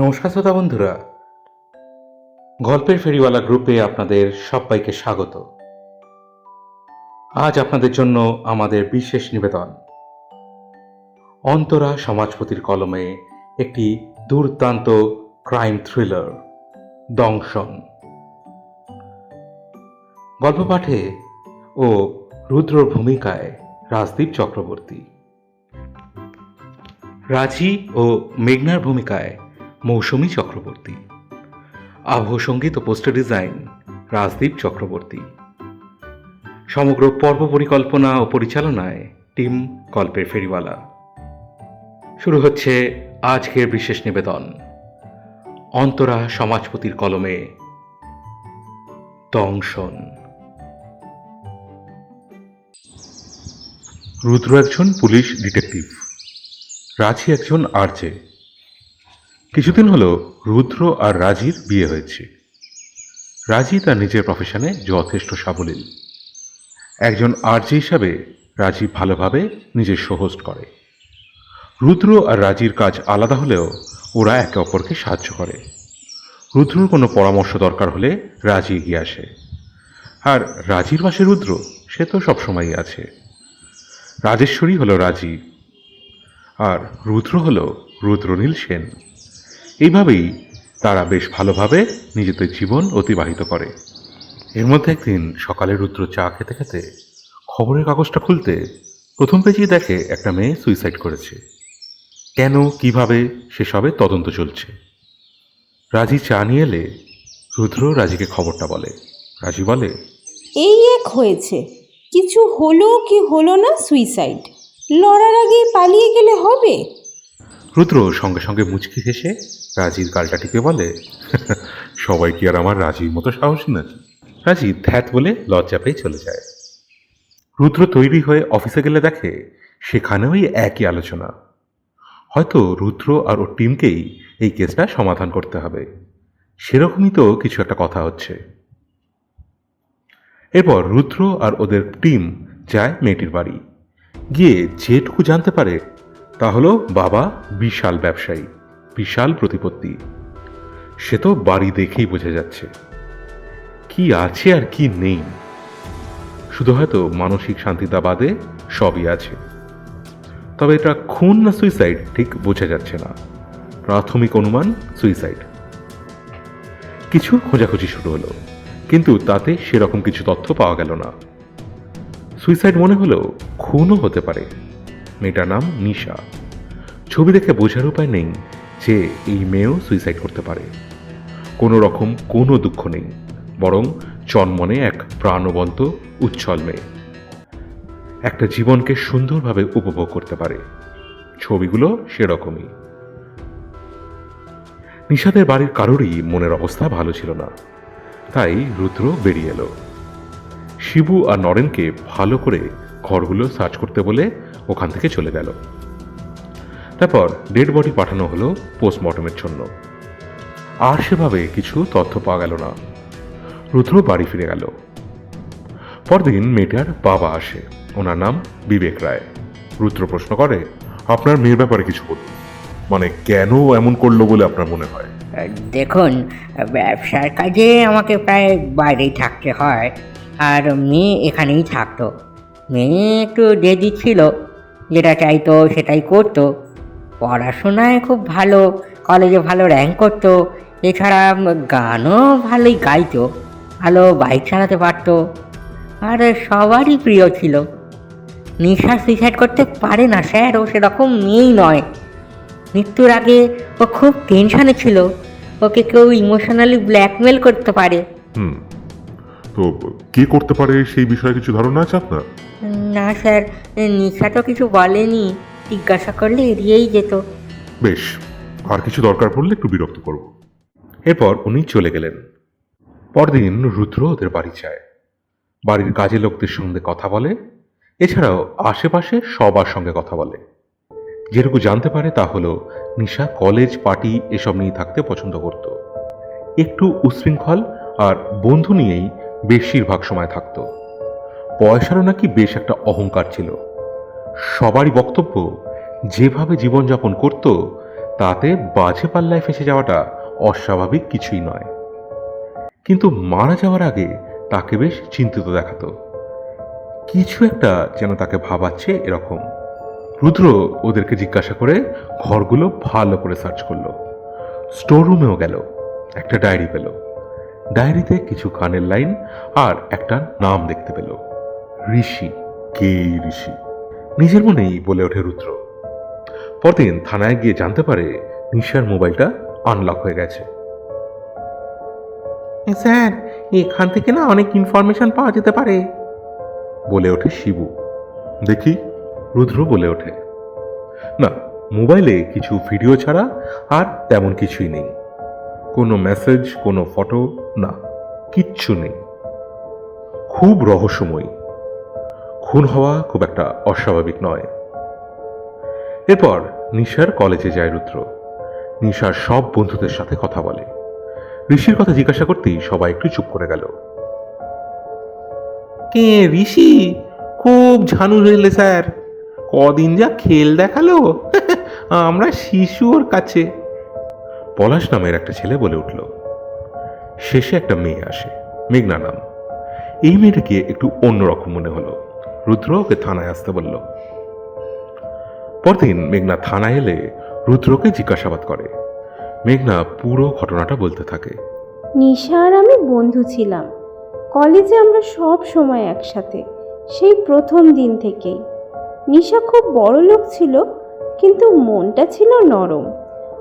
নমস্কার শ্রোতা বন্ধুরা। গল্পের ফেরিওয়ালা গ্রুপে আপনাদের সবাইকে স্বাগত। আজ আপনাদের জন্য আমাদের বিশেষ নিবেদন। অন্তরা সমাজপতির কলমে একটি দুর্দান্ত ক্রাইম থ্রিলার, দংশন। গল্প পাঠে ও রুদ্রর ভূমিকায় রাজদীপ চক্রবর্তী। রাজি ও মেঘনার ভূমিকায় মৌসুমী চক্রবর্তী। আবহ সংগীত ও পোস্টার ডিজাইন রাজদীপ চক্রবর্তী। সমগ্র পর্ব পরিকল্পনা ও পরিচালনায় টিম গল্পের ফেরিওয়ালা। শুরু হচ্ছে আজকের বিশেষ নিবেদন। অন্তরা সমাজপতির কলমে দংশন। রুদ্র একজন পুলিশ ডিটেকটিভ রাজি একজন আরজে। কিছুদিন হলো রুদ্র আর রাজির বিয়ে হয়েছে। রাজি তার নিজের প্রফেশনে যথেষ্ট সাবলীল। একজন আরজে হিসাবে রাজি ভালোভাবে নিজের হোস্ট করে। রুদ্র আর রাজির কাজ আলাদা হলেও ওরা একে অপরকে সাহায্য করে। রুদ্রর কোনো পরামর্শ দরকার হলে রাজি এগিয়ে আসে। আর রাজির পাশে রুদ্র, সে তো সবসময়ই আছে। রাজেশ্বরী হলো রাজি। আর রুদ্র হলো রুদ্রনীল সেন। এইভাবেই তারা বেশ ভালোভাবে নিজেদের জীবন অতিবাহিত করে। এর মধ্যে একদিন সকালে রুদ্র চা খেতে খেতে খবরের কাগজটা খুলতে প্রথম পেজেই দেখে একটা মেয়ে সুইসাইড করেছে। কেন, কীভাবে, সেসবে তদন্ত চলছে। রাজি চা নিয়ে এলে রুদ্র রাজিকে খবরটা বলে। রাজি বলে, এই এক হয়েছে। কিছু হলো কি হলো না সুইসাইড লড়ার আগেই পালিয়ে গেলে হবে? রুদ্র সঙ্গে সঙ্গে মুচকি হেসে রাজির গালটা টিপে বলে, সবাই কি আর আমার রাজির মতো সাহসী নাকি? রাজি ধ্যাত বলে লজ্জা পেয়ে চলে যায়। রুদ্র তৈরি হয়ে অফিসে গেলে দেখে সেখানেও একই আলোচনা। হয়তো রুদ্র আর ওর টিমকেই এই কেসটা সমাধান করতে হবে। সেরকমই তো কিছু একটা কথা হচ্ছে। এরপর রুদ্র আর ওদের টিম যায় মেয়েটির বাড়ি। গিয়ে যেটুকু জানতে পারে তা হলো বাবা বিশাল ব্যবসায়ী, বিশাল প্রতিপত্তি। সে তো বাড়ি দেখেই বোঝা যাচ্ছে। কি আছে আর কি নেই? শুধু হয়তো মানসিক শান্তিতা বাদে সবই আছে। তবে এটা খুন না সুইসাইড ঠিক বোঝা যাচ্ছে না। প্রাথমিক অনুমান সুইসাইড কিছু খোঁজাখুঁজি শুরু হলো, কিন্তু তাতে সেরকম কিছু তথ্য পাওয়া গেল না। সুইসাইড মনে হলেও খুনও হতে পারে। মেয়েটার নাম নিশা। ছবি দেখে বোঝার উপায় নেই যে এই মেয়েও সুইসাইড করতে পারে। কোনো রকম কোনো দুঃখ নেই, বরং চনমনে এক প্রাণবন্ত, উচ্ছল মেয়ে। একটা জীবনকে সুন্দরভাবে উপভোগ করতে পারে। ছবিগুলো সেরকমই। নিশাদের বাড়ির কারোরই মনের অবস্থা ভালো ছিল না। তাই রুদ্র বেরিয়ে এলো। শিবু আর নরেনকে ভালো করে ঘরগুলো সার্চ করতে বলে ওখান থেকে চলে গেল। তারপর ডেড বডি পাঠানো হলো পোস্টমর্টমের জন্য। আর সেভাবে কিছু তথ্য পাওয়া গেল না। রুদ্র বাড়ি ফিরে গেল। পরদিন মেয়েটার বাবা আসে। ওনার নাম বিবেক রায়। রুদ্র প্রশ্ন করে, আপনার মেয়ের ব্যাপারে কিছু বলুন। মানে কেন এমন করল বলে আপনার মনে হয়? দেখুন, ব্যবসার কাজে আমাকে প্রায় বাইরেই থাকতে হয়। আর মেয়ে এখানেই থাকতো। মেয়ে একটু জেদি ছিল। যেটা চাইতো সেটাই করতো। পড়াশোনায় খুব ভালো, কলেজে ভালো র্যাঙ্ক করতো, এছাড়া গানও ভালোই গাইতো, ভালো বাইক চালাতে পারতো, আর সবারই প্রিয় ছিল। নিশা সুইসাইড করতে পারে না স্যার ও সেরকম মেয়েই নয়। মৃত্যুর আগে ও খুব টেনশনে ছিল, ওকে কেউ ইমোশনালি ব্ল্যাকমেল করতে পারে। হুম। তো কে করতে পারে সেই বিষয়ে কিছু ধারণা আছে আপনার? না স্যার। নিশা তো কিছু বলেনি। জিজ্ঞাসা করলে এড়িয়েই যেত। বেশ আর কিছু দরকার পড়লে একটু বিরক্ত করব এরপর উনি চলে গেলেন। পরদিন রুদ্র ওদের বাড়ি যায়। বাড়ির কাজে লোকদের সঙ্গে কথা বলে। এছাড়াও আশেপাশে সবার সঙ্গে কথা বলে। যেটুকু জানতে পারে তা হলো নিশা কলেজ পার্টি এসব নিয়ে থাকতে পছন্দ করত। একটু উশৃঙ্খল আর বন্ধু নিয়েই বেশিরভাগ সময় থাকত। পয়সারও নাকি বেশ একটা অহংকার ছিল। সবারই বক্তব্য, যেভাবে জীবনযাপন করত, তাতে বাজে পাল্লায় ফেসে যাওয়াটা অস্বাভাবিক কিছুই নয়। কিন্তু মারা যাওয়ার আগে তাকে বেশ চিন্তিত দেখাতো। কিছু একটা যেন তাকে ভাবাচ্ছে এরকম। রুদ্র ওদেরকে জিজ্ঞাসা করে ঘরগুলো ভালো করে সার্চ করল। স্টোর রুমেও গেল, একটা ডায়েরি পেল। ডায়েরিতে কিছু গানের লাইন আর একটা নাম দেখতে পেল। ঋষি, কে ঋষি? নিজের মনেই বলে ওঠে রুদ্র। পরদিন থানায় গিয়ে জানতে পারে নিশার মোবাইলটা আনলক হয়ে গেছে। স্যার, এখান থেকে না অনেক ইনফরমেশন পাওয়া যেতে পারে। বলে ওঠে শিবু। দেখি, রুদ্র বলে ওঠে। না, মোবাইলে কিছু ভিডিও ছাড়া আর তেমন কিছুই নেই। কোনো মেসেজ কোনো ফটো না, কিচ্ছু নেই। খুব রহস্যময়। খুন হওয়া খুব একটা অস্বাভাবিক নয়। এরপর নিশার কলেজে যায় রুদ্র। নিশার সব বন্ধুদের সাথে কথা বলে। ঋষির কথা জিজ্ঞাসা করতেই সবাই একটু চুপ করে গেল। কে ঋষি? খুব ঝানু হইলে স্যার। কদিন যা খেল দেখাল। আমরা শিশু ওর কাছে। পলাশ নামের একটা ছেলে বলে উঠল। শেষে একটা মেয়ে আসে, মেঘনা নাম। এই মেয়েটাকে একটু অন্যরকম মনে হলো। রুদ্র ওকে থানায় আসতে বলল। পরদিন মেঘনা থানায় এলে রুদ্রকে জিজ্ঞাসাবাদ করে। মেঘনা পুরো ঘটনাটা বলতে থাকে। নিশা আর আমি বন্ধু ছিলাম। কলেজে আমরা সব সময় একসাথে, সেই প্রথম দিন থেকেই। নিশা খুব বড় লোক ছিল, কিন্তু মনটা ছিল নরম।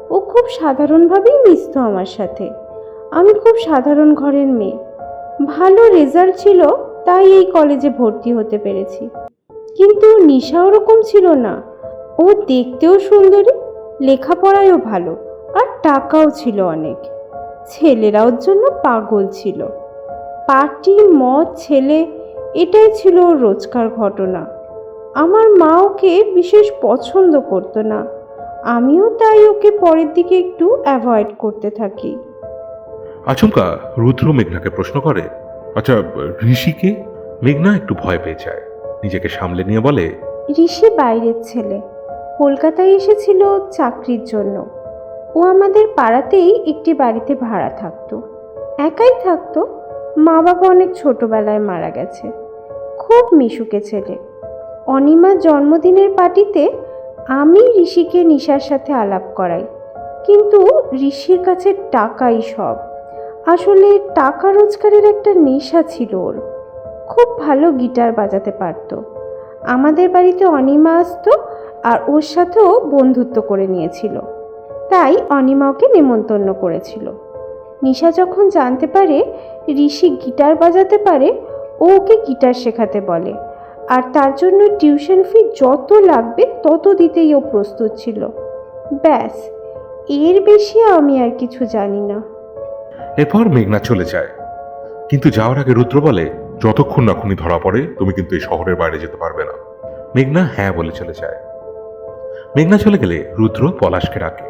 ও খুব সাধারণভাবেই মিশত আমার সাথে। আমি খুব সাধারণ ঘরের মেয়ে। ভালো রেজাল্ট ছিল, তাই এই কলেজে ভর্তি হতে পেরেছি। কিন্তু নিশা ওরকম ছিল না। ও দেখতেও সুন্দরী, লেখাপড়ায়ও ভালো, আর টাকাও ছিল অনেক। ছেলেরা ওর জন্য পাগল ছিল। পার্টি, মদ, ছেলে, এটাই ছিল রোজকার ঘটনা। আমার মা ওকে বিশেষ পছন্দ করতো না। আমিও তাই ওকে পরের দিকে একটু অ্যাভয়েড করতে থাকি। আচমকা রুদ্র মেঘনাকে প্রশ্ন করে আচ্ছা ঋষিকে মেঘনা একটু ভয় পেয়ে যায়। নিজেকে সামলে নিয়ে বলে ঋষি বাইরের ছেলে। কলকাতায় এসেছিল চাকরির জন্য। ও আমাদের পাড়াতেই একটি বাড়িতে ভাড়া থাকতো। একাই থাকতো। মা বাবা অনেক ছোটবেলায় মারা গেছে। খুব মিশুকে ছেলে। অনিমার জন্মদিনের পার্টিতে আমি ঋষিকে নিশার সাথে আলাপ করাই। কিন্তু ঋষির কাছে টাকাই সব। আসলে টাকা রোজগারের একটা নেশা ছিল ওর। খুব ভালো গিটার বাজাতে পারতো। আমাদের বাড়িতে অনিমা আসতো আর ওর সাথেও বন্ধুত্ব করে নিয়েছিল। তাই অনিমা ওকে নেমন্তন্ন করেছিল। নিশা যখন জানতে পারে ঋষি গিটার বাজাতে পারে, ও ওকে গিটার শেখাতে বলে। আর তার জন্য টিউশন ফি যত লাগবে তত দিতেই ও প্রস্তুত ছিল। ব্যাস এর বেশি আমি আর কিছু জানি না। এরপর মেঘনা চলে যায়। কিন্তু যাওয়ার আগে রুদ্র বলে যতক্ষণ না খুনি ধরা পড়ে তুমি কিন্তু এই শহরের বাইরে যেতে পারবে না। মেঘনা হ্যাঁ বলে চলে যায়। মেঘনা চলে গেলে রুদ্র পলাশকে ডাকে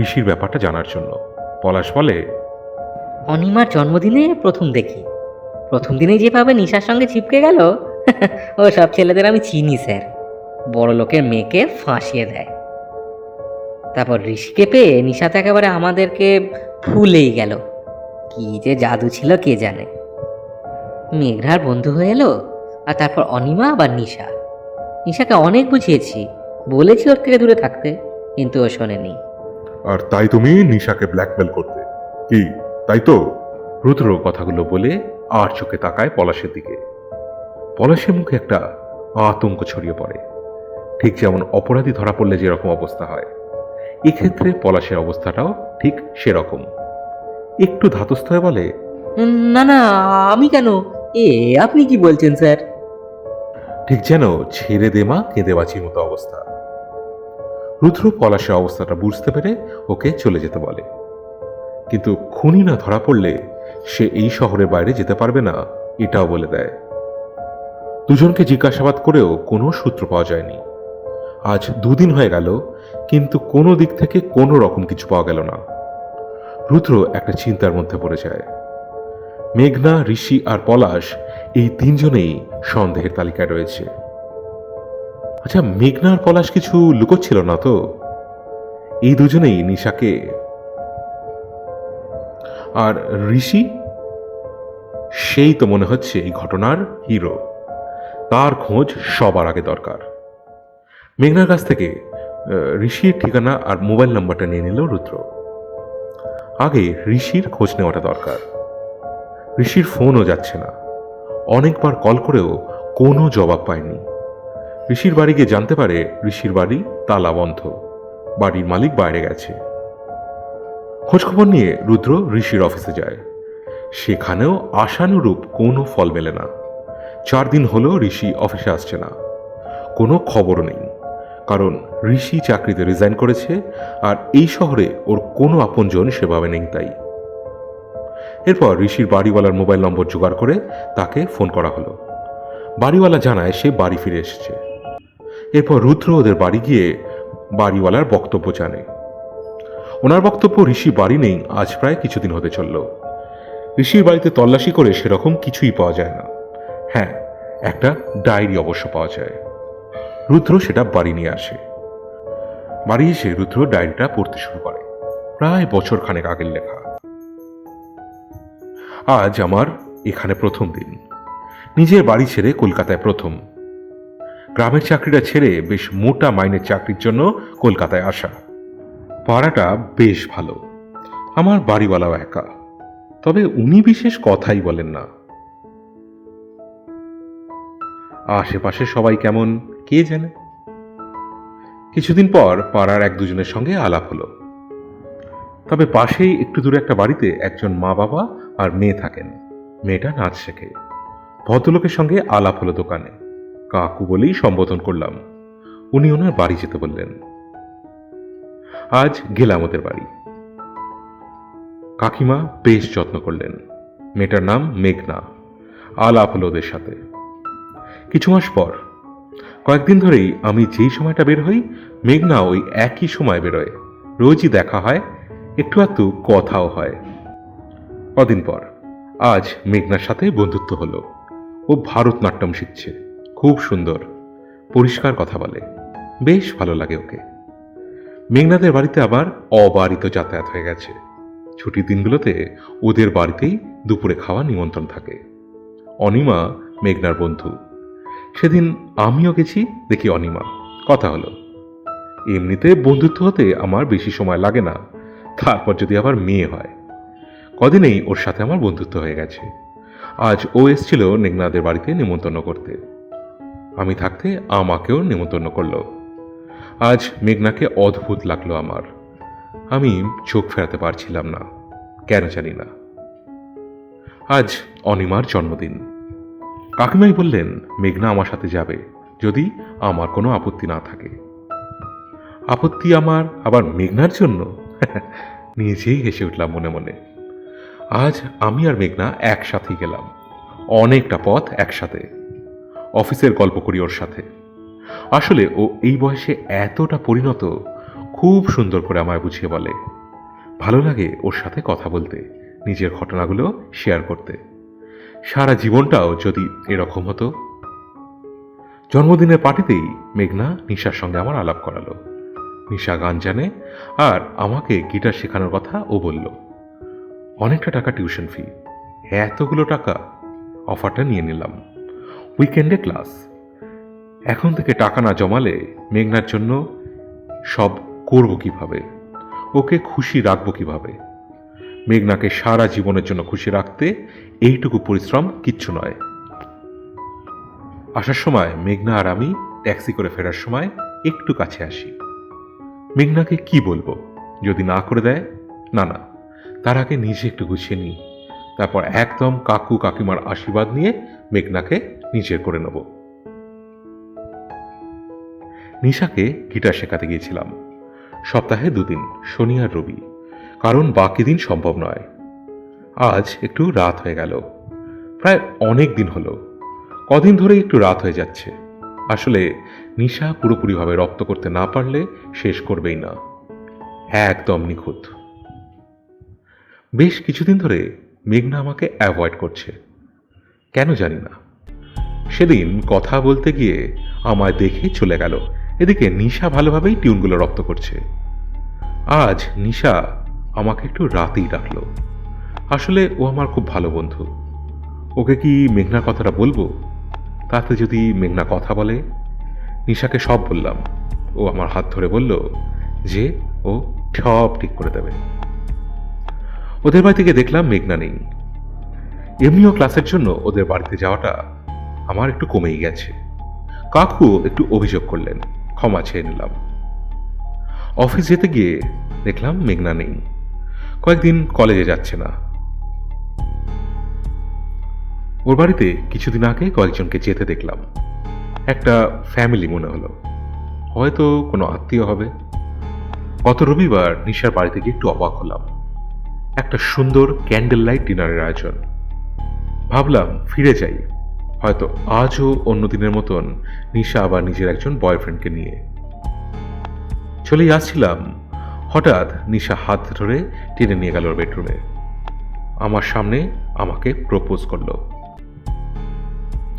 ঋষির ব্যাপারটা জানার জন্য। পলাশ বলে অনিমার জন্মদিনে প্রথম দেখি। প্রথম দিনে যেভাবে নিশার সঙ্গে চিপকে গেল ও সব ছেলেদের আমি চিনি স্যার। বড় লোকের মেয়েকে ফাঁসিয়ে দেয়। তারপর ঋষিকে পেয়ে নিশা তো একেবারে আমাদেরকে ভুলেই গেল। কি যে জাদু ছিল কে জানে। মেঘরার বন্ধু হয়ে এলো আর তারপর অনিমা আবার নিশা। নিশাকে অনেক বুঝিয়েছি বলেছি ওর থেকে দূরে থাকতে কিন্তু ও শোনেনি। আর তাই তুমি নিশাকে ব্ল্যাকমেল করতে। কি তাই তো? রুদ্র কথাগুলো বলে আর চোখে তাকায় পলাশের দিকে। পলাশের মুখে একটা আতঙ্ক ছড়িয়ে পড়ে। ঠিক যেমন অপরাধী ধরা পড়লে যেরকম অবস্থা হয়। এক্ষেত্রে পলাশের অবস্থাটাও ঠিক সেরকম। একটু ধাতস্থ হয়ে বলে না না আমি কেন? এ আপনি কি বলছেন স্যার? ঠিক যেন ছেড়ে দেমা কেঁদে বাঁচির মতো অবস্থা। রুদ্র পলাশের অবস্থাটা বুঝতে পেরে ওকে চলে যেতে বলে। কিন্তু খুনি না ধরা পড়লে সে এই শহরের বাইরে যেতে পারবে না এটাও বলে দেয়। দুজনকে জিজ্ঞাসাবাদ করেও কোনো সূত্র পাওয়া যায়নি। আজ দুদিন হয়ে গেল, কিন্তু কোনো দিক থেকে কোনো রকম কিছু পাওয়া গেল না। রুদ্র একটা চিন্তার মধ্যে পড়ে যায়। মেঘনা, ঋষি আর পলাশ এই তিনজনেই সন্দেহের তালিকায় রয়েছে। আচ্ছা মেঘনা আর পলাশ কিছু লুকোচ্ছিল না তো? এই দুজনেই নিশাকে। আর ঋষি? সেই তো মনে হচ্ছে এই ঘটনার হিরো। তার খোঁজ সবার আগে দরকার। মেঘনার কাছ থেকে ঋষির ঠিকানা আর মোবাইল নাম্বারটা নিয়ে নিল রুদ্র। আগে ঋষির খোঁজ নেওয়াটা দরকার। ঋষির ফোনও যাচ্ছে না। অনেকবার কল করেও কোনো জবাব পায়নি। ঋষির বাড়ি গিয়ে জানতে পারে ঋষির বাড়ি তালা বন্ধ বাড়ির মালিক বাইরে গেছে। খোঁজখবর নিয়ে রুদ্র ঋষির অফিসে যায়। সেখানেও আশানুরূপ কোনো ফল মেলে না। চার দিন হলো ঋষি অফিসে আসছে না। কোনো খবরও নেই। কারণ ঋষি চাকরিতে রিজাইন করেছে আর এই শহরে ওর কোনো আপনজন সেভাবে নেই তাই। এরপর ঋষির বাড়িওয়ালার মোবাইল নম্বর জোগাড় করে তাকে ফোন করা হলো। বাড়িওয়ালা জানায় সে বাড়ি ফিরে এসেছে। এরপর রুদ্র ওদের বাড়ি গিয়ে বাড়িওয়ালার বক্তব্য জানে। ওনার বক্তব্য, ঋষি বাড়ি নেই, আজ প্রায় কিছুদিন হতে চলল। ঋষির বাড়িতে তল্লাশি করে সেরকম কিছুই পাওয়া যায় না। হ্যাঁ একটা ডায়েরি অবশ্য পাওয়া যায়। রুদ্র সেটা বাড়ি নিয়ে আসে। বাড়ি এসে রুদ্র ডায়েরিটা পড়তে শুরু করে। প্রায় বছর খানেক আগের লেখা। আজ আমার এখানে প্রথম দিন। নিজের বাড়ি ছেড়ে কলকাতায় প্রথম। গ্রামের চাকরিটা ছেড়ে বেশ মোটা মাইনের চাকরির জন্য কলকাতায় আসা। পাড়াটা বেশ ভালো। আমার বাড়িওয়ালাও একা। তবে উনি বিশেষ কথাই বলেন না। আশেপাশে সবাই কেমন, কে জানে কিছুদিন পর পাড়ার এক দুজনের সঙ্গে আলাপ হলো। তবে পাশেই একটু দূরে একটা বাড়িতে একজন মা বাবা আর মেয়ে থাকেন। মেয়েটা নাচ শেখে। ভদ্রলোকের সঙ্গে আলাপ হলো দোকানে। কাকু বলেই সম্বোধন করলাম। উনি ওনার বাড়ি যেতে বললেন। আজ গেলাম ওদের বাড়ি। কাকিমা বেশ যত্ন করলেন। মেয়েটার নাম মেঘনা। আলাপ হলো ওদের সাথে। কিছু মাস পর। কয়েকদিন ধরেই আমি যেই সময়টা বের হই, মেঘনা ওই একই সময় বেরোয়। রোজই দেখা হয়, একটু একটু কথাও হয়। কদিন পর, আজ মেঘনার সাথে বন্ধুত্ব হলো। ও ভারতনাট্যম শিখছে, খুব সুন্দর, পরিষ্কার কথা বলে। বেশ ভালো লাগে ওকে। মেঘনাদের বাড়িতে আবার অবারিত যাতায়াত হয়ে গেছে। ছুটির দিনগুলোতে ওদের বাড়িতেই দুপুরে খাওয়া নিমন্ত্রণ থাকে। অনিমা, মেঘনার বন্ধু। সেদিন আমিও গেছি দেখি অনিমা। কথা হলো, এমনিতে বন্ধুত্ব হতে আমার বেশি সময় লাগে না, তারপর যদি আবার মেয়ে হয়। কদিনেই ওর সাথে আমার বন্ধুত্ব হয়ে গেছে। আজ ও এসছিল মেঘনাদের বাড়িতে নিমন্ত্রণ করতে। আমি থাকতে আমাকেও নিমন্ত্রণ করল। আজ মেঘনাকে অদ্ভুত লাগল আমার। আমি চোখ ফেরাতে পারছিলাম না, কেন জানি না। আজ অনিমার জন্মদিন। কাকিমাই বললেন, মেঘনা আমার সাথে যাবে, যদি আমার কোনো আপত্তি না থাকে। আপত্তি আমার আবার মেঘনার জন্য? নিজেই হেসে উঠলাম মনে মনে। আজ আমি আর মেঘনা একসাথেই গেলাম, অনেকটা পথ একসাথে। অফিসের গল্প করি ওর সাথে। আসলে ও এই বয়সে এতটা পরিণত, খুব সুন্দর করে আমায় বুঝিয়ে বলে। ভালো লাগে ওর সাথে কথা বলতে, নিজের ঘটনাগুলো শেয়ার করতে। সারা জীবনটাও যদি এরকম হতো। জন্মদিনের পার্টিতেই মেঘনা নিশার সঙ্গে আমার আলাপ করালো। নিশা গান জানে আর আমাকে গিটার শেখানোর কথা ও বলল। অনেকটা টাকা টিউশন ফি। এতগুলো টাকা অফারটা নিয়ে নিলাম। উইকেন্ডে ক্লাস। এখন থেকে টাকা না জমালে মেঘনার জন্য সব করব কীভাবে? ওকে খুশি রাখব কীভাবে? মেঘনাকে সারা জীবনের জন্য খুশি রাখতে এইটুকু পরিশ্রম কিচ্ছু নয়। আসার সময় মেঘনা আর আমি ট্যাক্সি করে ফেরার সময় একটু কাছে আসি। মেঘনাকে কি বলব? যদি না করে দেয়? না না। তার আগে নিজে একটু গুছিয়ে নিই। তারপর একদম কাকু কাকিমার আশীর্বাদ নিয়ে মেঘনাকে নিজের করে নেব। নিশাকে গিটার শেখাতে গিয়েছিলাম। সপ্তাহে দুদিন, শনি আর রবি। কারণ বাকি দিন সম্ভব নয়। আজ একটু রাত হয়ে গেল। প্রায় অনেক দিন হলো। কদিন ধরে একটু রাত হয়ে যাচ্ছে। আসলে নিশা পুরোপুরিভাবে রপ্ত করতে না পারলে শেষ করবেই না। একদম নিখুঁত। বেশ কিছুদিন ধরে মেঘনা আমাকে অ্যাভয়েড করছে। কেন জানি না। সেদিন কথা বলতে গিয়ে আমায় দেখে চলে গেল। এদিকে নিশা ভালোভাবেই টিউনগুলো রপ্ত করছে। আজ নিশা আমাকে একটু রাতেই ডাকলো। আসলে ও আমার খুব ভালো বন্ধু। ওকে কি মেঘনার কথাটা বলব? তাতে যদি মেঘনা কথা বলে, নিশাকে সব বললাম। ও আমার হাত ধরে বলল যে ও সব ঠিক করে দেবে। ওদের বাড়ি থেকে দেখলাম মেঘনা নেই। এমনিও ক্লাসের জন্য ওদের বাড়িতে যাওয়াটা আমার একটু কমেই গেছে। কাকু একটু অভিযোগ করলেন, ক্ষমা চেয়ে নিলাম। অফিস যেতে গিয়ে দেখলাম মেঘনা নেই। কয়েকদিন কলেজে যাচ্ছে না। ওর বাড়িতে কিছুদিন আগে কয়েকজনকে যেতে দেখলাম। একটা ফ্যামিলি মনে হলো। হয়তো কোনো আত্মীয় হবে। গত রবিবার নিশার বাড়িতে গিয়ে একটু অবাক হলাম। একটা সুন্দর ক্যান্ডেল লাইট ডিনারের আয়োজন। ভাবলাম ফিরে যাই। হয়তো আজও অন্য দিনের মতন নিশা আবার নিজের একজন বয়ফ্রেন্ডকে নিয়ে। চলেই আসছিলাম হঠাৎ নিশা হাত ধরে টেনে নিয়ে গেল বেডরুমে। আমার সামনে আমাকে প্রপোজ করল।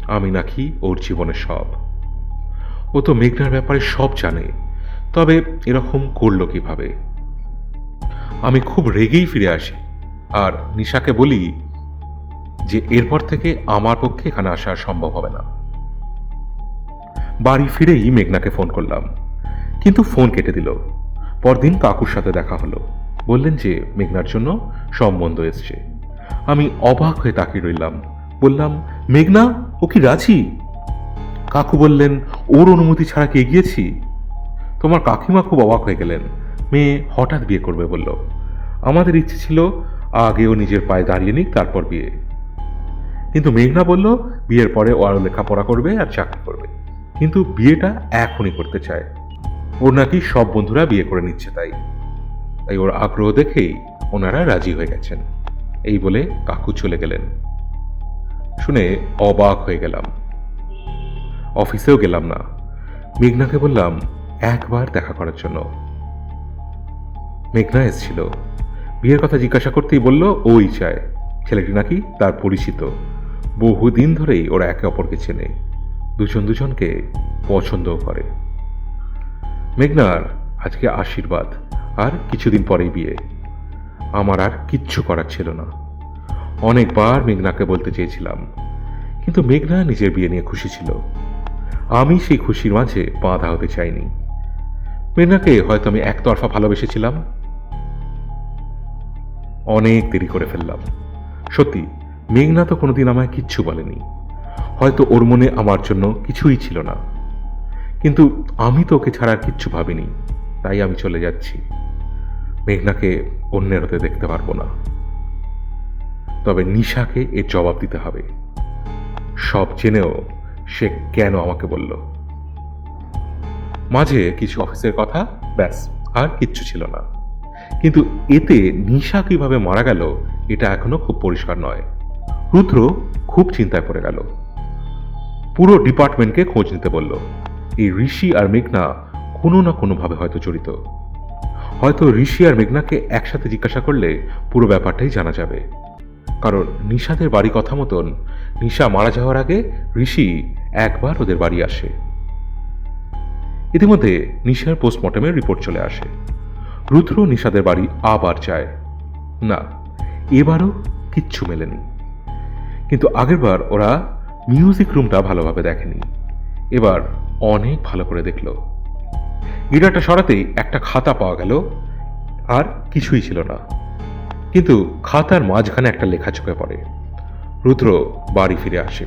আমি নাকি ওর জীবনের সব। ও তো মেঘনার ব্যাপারে সব জানে, তবে এরকম করল কীভাবে? আমি খুব রেগেই ফিরে আসি আর নিশাকে বলি যে, এরপর থেকে আমার পক্ষে এখানে আসা সম্ভব হবে না। বাড়ি ফিরেই মেঘনাকে ফোন করলাম, কিন্তু ফোন কেটে দিল। পরদিন কাকুর সাথে দেখা হলো। বললেন যে, মেঘনার জন্য সম্বন্ধ এসছে। আমি অবাক হয়ে তাকিয়ে রইলাম। বললাম, মেঘনা, ও কি রাজি? কাকু বললেন, ওর অনুমতি ছাড়া কি এগিয়েছি? তোমার কাকিমা খুব অবাক হয়ে গেলেন। মেয়ে হঠাৎ বিয়ে করবে বলল। আমাদের ইচ্ছে ছিল আগে ও নিজের পায়ে দাঁড়িয়ে নিক, তারপর বিয়ে। কিন্তু মেঘনা বলল, বিয়ের পরে ও আরও লেখাপড়া করবে আর চাকরি করবে। কিন্তু বিয়েটা এখনই করতে চায়। ওর নাকি সব বন্ধুরা বিয়ে করে নিচ্ছে তাই। তাই ওর আগ্রহ দেখেই ওনারা রাজি হয়ে গেছেন। এই বলে কাকু চলে গেলেন। শুনে অবাক হয়ে গেলাম। অফিসেও গেলাম না। মেঘনাকে বললাম, একবার দেখা করার জন্য। মেঘনা এসেছিল। বিয়ের কথা জিজ্ঞাসা করতেই বলল, ওই চায়। ছেলেটি নাকি তার পরিচিত। বহুদিন ধরেই ওরা একে অপরকে চেনে। দুজন দুজনকে পছন্দও করে। মেঘনার, আজকে আশীর্বাদ, আর কিছুদিন পরেই বিয়ে। আমার আর কিচ্ছু করার ছিল না। অনেকবার মেঘনাকে বলতে চেয়েছিলাম, কিন্তু মেঘনা নিজের বিয়ে নিয়ে খুশি ছিল। আমি সেই খুশির মাঝে বাধা হতে চাইনি। মেঘনাকে হয়তো আমি একতরফা ভালোবেসেছিলাম। অনেক দেরি করে ফেললাম। সত্যি, মেঘনা তো কোনোদিন আমায় কিচ্ছু বলেনি। হয়তো ওর মনে আমার জন্য কিছুই ছিল না। কিন্তু আমি তো ওকে ছাড়া কিচ্ছু ভাবিনি। তাই আমি চলে যাচ্ছি। মেঘনাকে অন্যের হতে দেখতে পারব না। তবে নিশাকে এর জবাব দিতে হবে। সব জেনেও সে কেন আমাকে বলল। মাঝে কিছু অফিসের কথা, ব্যাস, আর কিচ্ছু ছিল না। কিন্তু এতে নিশা কীভাবে মারা গেল, এটা এখনও খুব পরিষ্কার নয়। রুদ্র খুব চিন্তায় পড়ে গেল। পুরো ডিপার্টমেন্টকে খোঁজ নিতে বলল। এই ঋষি আর মেঘনা কোনো না কোনোভাবে হয়তো জড়িত। হয়তো ঋষি আর মেঘনাকে একসাথে জিজ্ঞাসা করলে পুরো ব্যাপারটাই জানা যাবে। কারণ নিশাদের বাড়ি কথা মতন নিশা মারা যাওয়ার আগে ঋষি একবার ওদের বাড়ি আসে। ইতিমধ্যে নিশার পোস্টমর্টমের রিপোর্ট চলে আসে। রুদ্র নিশাদের বাড়ি আবার যায়। না, এবারও কিচ্ছু মেলেনি। কিন্তু আগেরবার ওরা মিউজিক রুমটা ভালোভাবে দেখেনি। এবার অনেক ভালো করে দেখল। গিটারটা সরাতেই একটা খাতা পাওয়া গেল, আর কিছুই ছিল না। কিন্তু খাতার মাঝখানে একটা লেখা চোখে পড়ে, রুদ্র বাড়ি ফিরে আসে।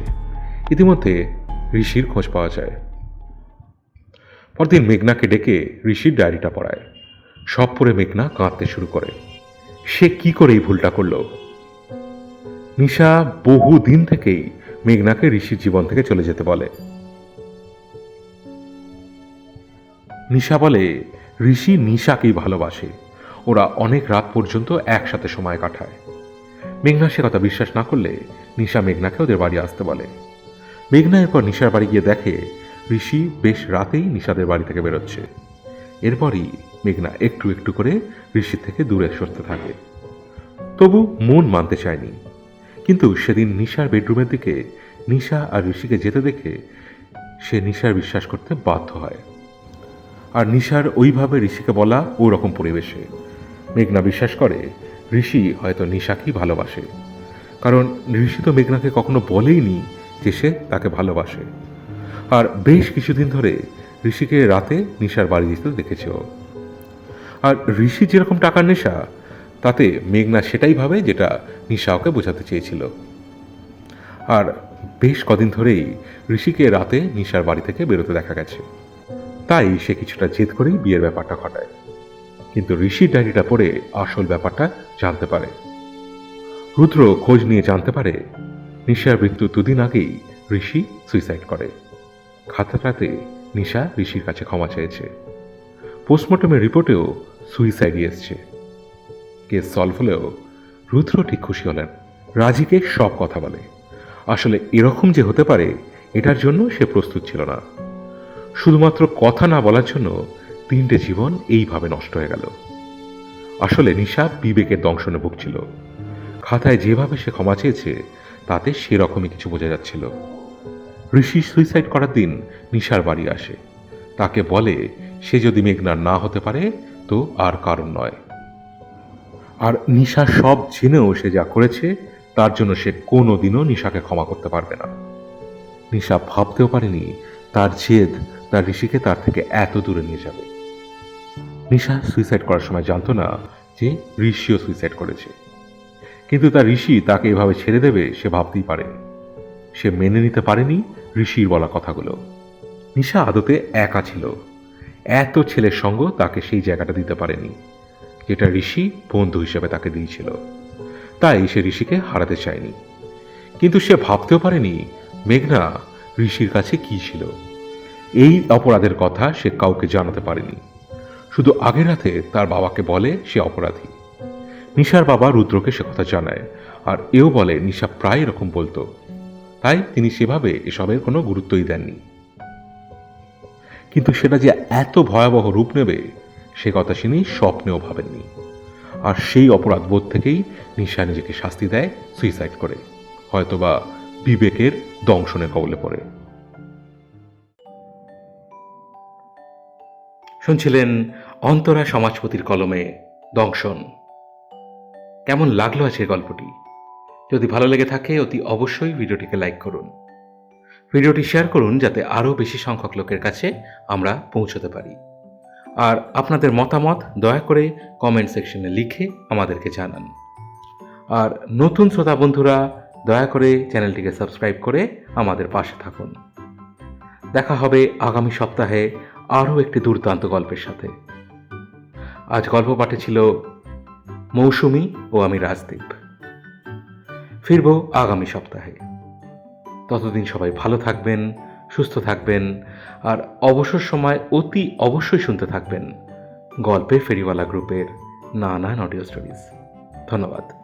ইতিমধ্যে ঋষির খোঁজ পাওয়া যায়। পরদিন মেঘনাকে ডেকে ঋষির ডায়েরিটা পড়ায়। সব পড়ে মেঘনা কাঁদতে শুরু করে। সে কি করে এই ভুলটা করল? নিশা বহু দিন থেকেই মেঘনাকে ঋষির জীবন থেকে চলে যেতে বলে। নিশা বলে, ঋষি নিশাকেই ভালোবাসে। ওরা অনেক রাত পর্যন্ত একসাথে সময় কাটায়। মেঘনা সে কথা বিশ্বাস না করলে নিশা মেঘনাকে ওদের বাড়ি আসতে বলে। মেঘনা এরপর নিশার বাড়ি গিয়ে দেখে, ঋষি বেশ রাতেই নিশাদের বাড়ি থেকে বেরোচ্ছে। এরপরই মেঘনা একটু একটু করে ঋষির থেকে দূরে সরতে থাকে। তবু মন মানতে চায়নি। কিন্তু সেদিন নিশার বেডরুমের দিকে নিশা আর ঋষিকে যেতে দেখে সে নিশার বিশ্বাস করতে বাধ্য হয়। আর নিশার ওইভাবে ঋষিকে বলা ওই রকম পরিবেশে। মেঘনা বিশ্বাস করে, ঋষি হয়তো নিশাকেই ভালোবাসে। কারণ ঋষি তো মেঘনাকে কখনো বলেইনি যে সে তাকে ভালোবাসে। আর বেশ কিছুদিন ধরে ঋষিকে রাতে নিশার বাড়ি যেতে দেখেছে আর ঋষি যেরকম টাকার নেশা, তাতে মেঘনা সেটাই ভাবে যেটা নিশা ওকে বোঝাতে চেয়েছিল। আর বেশ কদিন ধরেই ঋষিকে রাতে নিশার বাড়ি থেকে বেরোতে দেখা গেছে। তাই সে কিছুটা জেদ করেই বিয়ের ব্যাপারটা ঘটায়। কিন্তু ঋষির ডায়েরিটা পড়ে আসল ব্যাপারটা জানতে পারে। রুদ্র খোঁজ নিয়ে জানতে পারে, নিশার মৃত্যু দুদিন আগেই ঋষি সুইসাইড করে। খাতাটাতে নিশা ঋষির কাছে ক্ষমা চেয়েছে। পোস্টমর্টমের রিপোর্টেও সুইসাইডই এসছে। কেস সলভ হলেও রুদ্র ঠিক খুশি হলেন। রাজিকে সব কথা বলে। আসলে এরকম যে হতে পারে, এটার জন্য সে প্রস্তুত ছিল না। শুধুমাত্র কথা না বলার জন্য তিনটে জীবন এইভাবে নষ্ট হয়ে গেল। আসলে নিশা বিবেকের দংশনে ভুগছিল। খাতায় যেভাবে সে ক্ষমা চেয়েছে, তাতে সেরকমই কিছু বোঝা যাচ্ছিল। ঋষি সুইসাইড করার দিন নিশার বাড়ি আসে। তাকে বলে, সে যদি মেঘনার না হতে পারে, তো আর কারণ নয়। আর নিশা সব জেনেও সে যা করেছে, তার জন্য সে কোনো দিনও নিশাকে ক্ষমা করতে পারবে না। নিশা ভাবতেও পারেনি, তার জেদ তার ঋষিকে তার থেকে এত দূরে নিয়ে যাবে? নিশা সুইসাইড করার সময় জানতো না যে ঋষিও সুইসাইড করেছে। কিন্তু তার ঋষি তাকে এভাবে ছেড়ে দেবে সে ভাবতেই পারেনি সে মেনে নিতে পারেনি ঋষির বলা কথাগুলো। নিশা আদতে একা ছিল। এত ছেলের সঙ্গ তাকে সেই জায়গাটা দিতে পারেনি, যেটা ঋষি বন্ধু হিসেবে তাকে দিয়েছিল। তাই সে ঋষিকে হারাতে চায়নি। কিন্তু সে ভাবতেও পারেনি, মেঘনা ঋষির কাছে কি ছিল? এই অপরাধের কথা সে কাউকে জানাতে পারেনি। শুধু আগের রাতে তার বাবাকে বলে সে অপরাধী। নিশার বাবা রুদ্রকে সে কথা জানায়, আর এও বলে, নিশা প্রায় এরকম বলতো। তাই তিনি সেভাবে এসবের কোনো গুরুত্বই দেননি। কিন্তু সেটা যে এত ভয়াবহ রূপ নেবে, সে কথা তিনি স্বপ্নেও ভাবেননি। আর সেই অপরাধ বোধ থেকেই নিশা নিজেকে শাস্তি দেয়, সুইসাইড করে। হয়তোবা বিবেকের দংশনের কবলে পড়ে। শুনছিলেন অন্তরা সমাজপতির কলমে দংশন। কেমন লাগল আজকের গল্পটি? যদি ভালো লেগে থাকে, অতি অবশ্যই ভিডিওটিকে লাইক করুন। ভিডিওটি শেয়ার করুন যাতে আরও বেশি সংখ্যক লোকের কাছে আমরা পৌঁছতে পারি। আর আপনাদের মতামত দয়া করে কমেন্ট সেকশনে লিখে আমাদেরকে জানান। আর নতুন শ্রোতা বন্ধুরা, দয়া করে চ্যানেলটিকে সাবস্ক্রাইব করে আমাদের পাশে থাকুন। দেখা হবে আগামী সপ্তাহে আরও একটি দুর্দান্ত গল্পের সাথে। আজ গল্প পাঠে ছিল মৌসুমি ও আমি রাজদীপ। ফিরব আগামী সপ্তাহে। ততদিন সবাই ভালো থাকবেন, সুস্থ থাকবেন, আর অবসর সময় অতি অবশ্যই শুনতে থাকবেন গল্পের ফেরিওয়ালা গ্রুপের নানান অডিও স্টোরিজ। ধন্যবাদ।